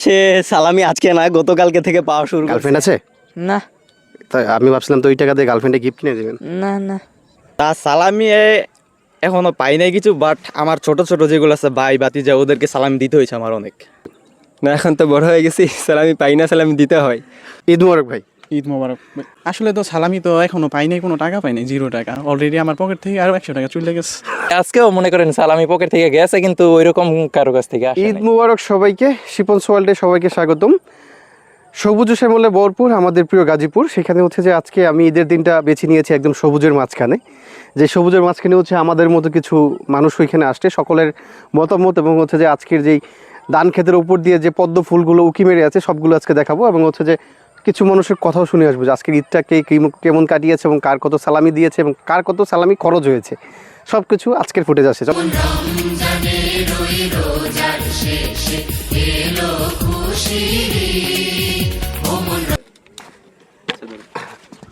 সে সালামি আজকে না গতকালকে থেকে পাওয়া শুরু গার্লফ্রেন্ড আছে? না। তাই আমি ভাবছিলাম তো ওই টাকা দিয়ে গার্লফ্রেন্ডে গিফট কিনে দেবেন। না না। তা সালামি এ এখনও পাই নাই কিছু বাট আমার ছোট ছোট যেগুলো আছে ভাই বাতি যা ওদেরকে সালামি দিতে হয়েছে আমার অনেক। না এখন তো বড় হয়ে গেছি সালামি পাই না সালামি দিতে হয়। ঈদ মোবারক ভাই। ঈদ মোবারক। আসলে তো সালামি তো এখনও পাই নাই কোনো টাকা পাই নাই জিরো টাকা। অলরেডি আমার পকেট থেকে আরও একশো টাকা চলে গেছে। আজকেও মনে করেন সালামি পকেট থেকে গেছে কিন্তু ওইরকম কারও কাছ থেকে ঈদ। মুবারক সবাইকে শিপন ওয়ার্ল্ডে সবাইকে স্বাগতম। সবুজ শ্যামলে বরপুর আমাদের প্রিয় গাজীপুর। সেখানে হচ্ছে যে আজকে আমি ঈদের দিনটা বেছে নিয়েছি একদম সবুজের মাঝখানে। যে সবুজের মাঝখানে হচ্ছে আমাদের মতো কিছু মানুষ ওইখানে আসছে। সকলের মতামত এবং হচ্ছে যে আজকের যেই ধান ক্ষেতের উপর দিয়ে যে পদ্ম ফুলগুলো উকি মেরে আছে সবগুলো আজকে দেখাবো এবং হচ্ছে যে কিছু মানুষের কথাও শুনে আসব যে আজকের ঈদটা কে কেমন- কাটিয়েছে এবং কার কত সালামি দিয়েছে এবং কার কত সালামি খরচ হয়েছে। সব কিছু আজকের ফুটেজ চলো।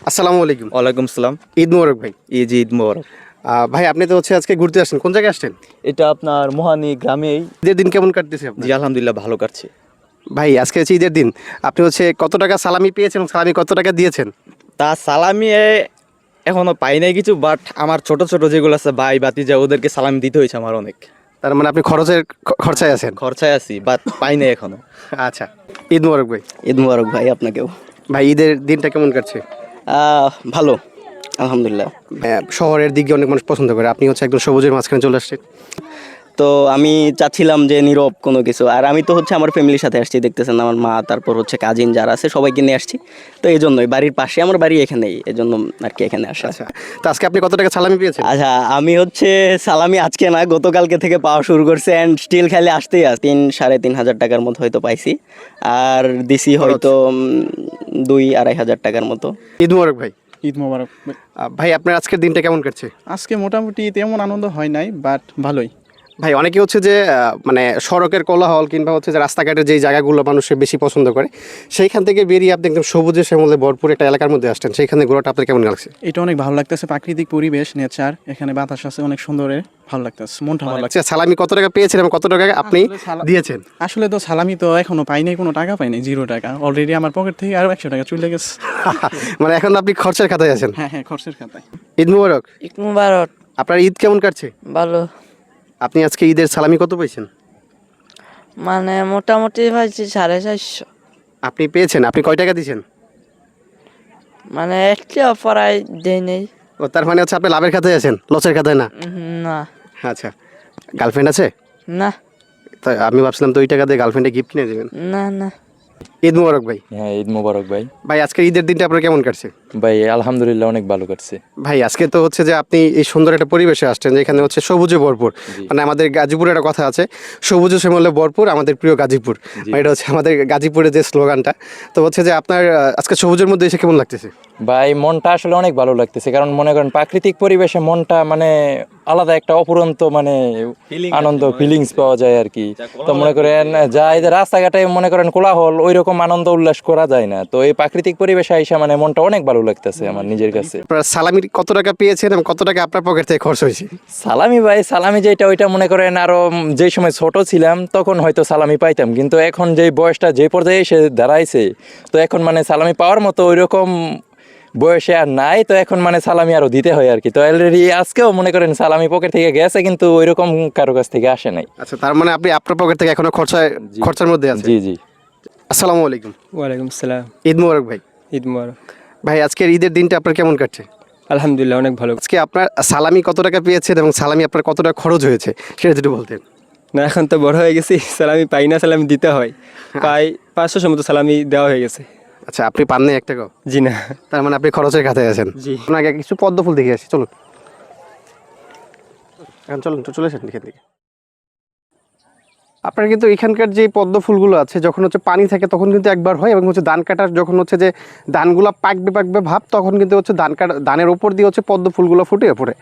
আসসালামু আলাইকুম। ওয়ালাইকুম সালাম। ঈদ মোবারক ভাই। ঈদ ঈদ মোবারক। আহ, ভাই আপনি তো হচ্ছে আজকে ঘুরতে আসছেন। কোন জায়গায় আসছেন? এটা আপনার মোহানি গ্রামেই। ঈদের দিন কেমন কাটতেছে জি আলহামদুলিল্লাহ ভালো কাটছে। ভাই আজকে হচ্ছে ঈদের দিন। আপনি হচ্ছে কত টাকা সালামি পেয়েছেন সালামি কত টাকা দিয়েছেন? তা সালামি এ এখনও পাই নাই কিছু বাট আমার ছোট ছোট যেগুলো আছে ভাই বাতি যা ওদেরকে সালামি দিতে হয়েছে আমার অনেক। তার মানে আপনি খরচের খরচায় আছেন? খরচায় আছি বাট পাই নাই এখনও। আচ্ছা। ঈদ মোবারক ভাই। ঈদ মুবারক ভাই আপনাকেও। ভাই ঈদের দিনটা কেমন কাটছে? আহ, ভালো আলহামদুলিল্লাহ। আহ, শহরের দিকে অনেক মানুষ পছন্দ করে। আপনি হচ্ছে একদম সবুজের মাঝখানে চলে আসছেন। তো আমি চাচ্ছিলাম যে নীরব কোনো কিছু। আর আমি তো হচ্ছে আমার ফ্যামিলির সাথে আসছি দেখতেছেন আমার মা তারপর হচ্ছে কাজিন যারা আছে সবাইকে নিয়ে আসছি। তো এই জন্যই বাড়ির পাশে আমার বাড়ি এখানেই এই জন্য আর কি এখানে আসা। আচ্ছা তো আজকে আপনি কত টাকা সালামি পেয়েছেন? আচ্ছা আমি হচ্ছে সালামি আজকে না গতকালকে থেকে পাওয়া শুরু করছে অ্যান্ড স্টিল খালি আসতেই আস তিন সাড়ে তিন হাজার টাকার মতো হয়তো পাইছি। আর দিছি হয়তো দুই আড়াই হাজার টাকার মতো। ঈদ মোবারক ভাই। ঈদ মোবারক ভাই। আপনার আজকের দিনটা কেমন কাটছে? আজকে মোটামুটি তেমন আনন্দ হয় নাই বাট ভালোই। ভাই অনেকে হচ্ছে যে মানে সড়কের কোলাহল কিংবা হচ্ছে যে রাস্তাঘাটের যেই জায়গাগুলো মানুষে বেশি পছন্দ করে সেইখান থেকে বেরিয়ে আপনি একদম সবুজে শ্যামলে ভরপুর একটা এলাকার মধ্যে আসছেন। সেইখানে ঘোরাটা আপনার কেমন লাগছে? এটা অনেক ভালো লাগতেছে। প্রাকৃতিক পরিবেশ নেচার এখানে বাতাস আছে অনেক সুন্দর ভালো লাগতেছে মনটা ভালো লাগছে আচ্ছা সালামি কত টাকা পেয়েছেন এবং কত টাকা আপনি দিয়েছেন? আসলে তো সালামি তো এখনও পাই নাই কোনো টাকা পাই নাই জিরো টাকা। অলরেডি আমার পকেট থেকে আরও একশো টাকা চলে গেছে। মানে এখন আপনি খরচের খাতায় আছেন? হ্যাঁ হ্যাঁ খরচের খাতায়। ঈদ মুবারক। ঈদ মুবারক। আপনার ঈদ কেমন কাটছে? ভালো। আপনি আজকে ঈদের সালামি কত পেয়েছেন? মানে মোটামুটি পাইছি সাড়ে চারশো। আপনি পেয়েছেন? আপনি কয় টাকা দিয়েছেন? মানে একটি অপরাই দেই নেই। ও তার মানে হচ্ছে আপনি লাভের খাতায় আছেন? লসের খাতায় না? না। আচ্ছা। গার্লফ্রেন্ড আছে? না। তাই আমি ভাবছিলাম তো ওই টাকা দিয়ে গার্লফ্রেন্ডে গিফট কিনে দেবেন। না না। ঈদ মুবারক ভাই। হ্যাঁ ঈদ মোবারক ভাই। ভাই আজকে ঈদের দিনটা আপনার কেমন কাটছে? ভাই আলহামদুলিল্লাহ অনেক ভালো কাটছে। ভাই আজকে তো হচ্ছে যে আপনি এই সুন্দর একটা পরিবেশে আসছেন যেখানে হচ্ছে সবুজে ভরপুর। মানে আমাদের গাজীপুরের একটা কথা আছে সবুজে শ্যামলে ভরপুর আমাদের প্রিয় গাজীপুর। মানে এটা হচ্ছে আমাদের গাজীপুরের যে স্লোগানটা। তো হচ্ছে যে আপনার আজকে সবুজের মধ্যে এসে কেমন লাগতেছে? ভাই মনটা আসলে অনেক ভালো লাগতেছে কারণ মনে করেন প্রাকৃতিক পরিবেশে মনটা মানে আলাদা একটা অপুরন্ত মানে আনন্দ ফিলিংস পাওয়া যায় আর কি। তো মনে করেন যা এই যে রাস্তাঘাটে মনে করেন কোলাহল ওই রকম আনন্দ উল্লাস করা যায় না। তো এই প্রাকৃতিক পরিবেশে আইসা মানে মনটা অনেক ভালো লাগতেছে আমার নিজের কাছে। সালামির কত টাকা পেয়েছেন এবং কত টাকা আপনার পকেট থেকে খরচ হয়েছে? সালামি ভাই সালামি যেটা ওইটা মনে করেন আরও যেই সময় ছোট ছিলাম তখন হয়তো সালামি পাইতাম। কিন্তু এখন যে বয়সটা যে পর্যায়ে এসে দাঁড়াইছে তো এখন মানে সালামি পাওয়ার মতো ওই রকম বয়সে আর নাই তো এখন মানে সালামি আরও দিতে হয় আর কি। তো অলরেডি আজকেও মনে করেন সালামি পকেট থেকে গেছে কিন্তু ওই রকম কারও কাছ থেকে আসে নাই। আচ্ছা তার মানে আপনি আপনার পকেট থেকে এখনও খরচায় খরচার মধ্যে আছেন? জি জি। আসসালামু আলাইকুম। ওয়ালাইকুম আসসালাম ঈদ মুবারক ভাই। ঈদ মুবারক। ভাই আজকের ঈদের দিনটা আপনার কেমন কাটছে? আলহামদুলিল্লাহ অনেক ভালো। আজকে আপনার সালামি কত টাকা পেয়েছেন এবং সালামি আপনার কত টাকা খরচ হয়েছে? সেটা যদি বলতেন। না এখন তো বড় হয়ে গেছি সালামি পাই না সালামি দিতে হয়। পাই পাঁচশো মতো সালামি দেওয়া হয়ে গেছে। আচ্ছা আপনি পান নাই এক টাকাও? জি না। তার মানে আপনি খরচের খাতায় আছেন? জি। আপনাকে কিছু পদ্ম ফুল দেখে আসি চলুন। এখন চলুন তো চলে আসেন এখান থেকে। আপনার কিন্তু এখানকার যে পদ্ম ফুলগুলো আছে যখন হচ্ছে পানি থাকে তখন কিন্তু একবার হয় এবং হচ্ছে ধান কাটার যখন হচ্ছে যে ধানগুলো পাকবে পাকবে ভাব তখন কিন্তু হচ্ছে ধান কাটা ধানের ওপর দিয়ে হচ্ছে পদ্ম ফুলগুলো ফুটে পড়ে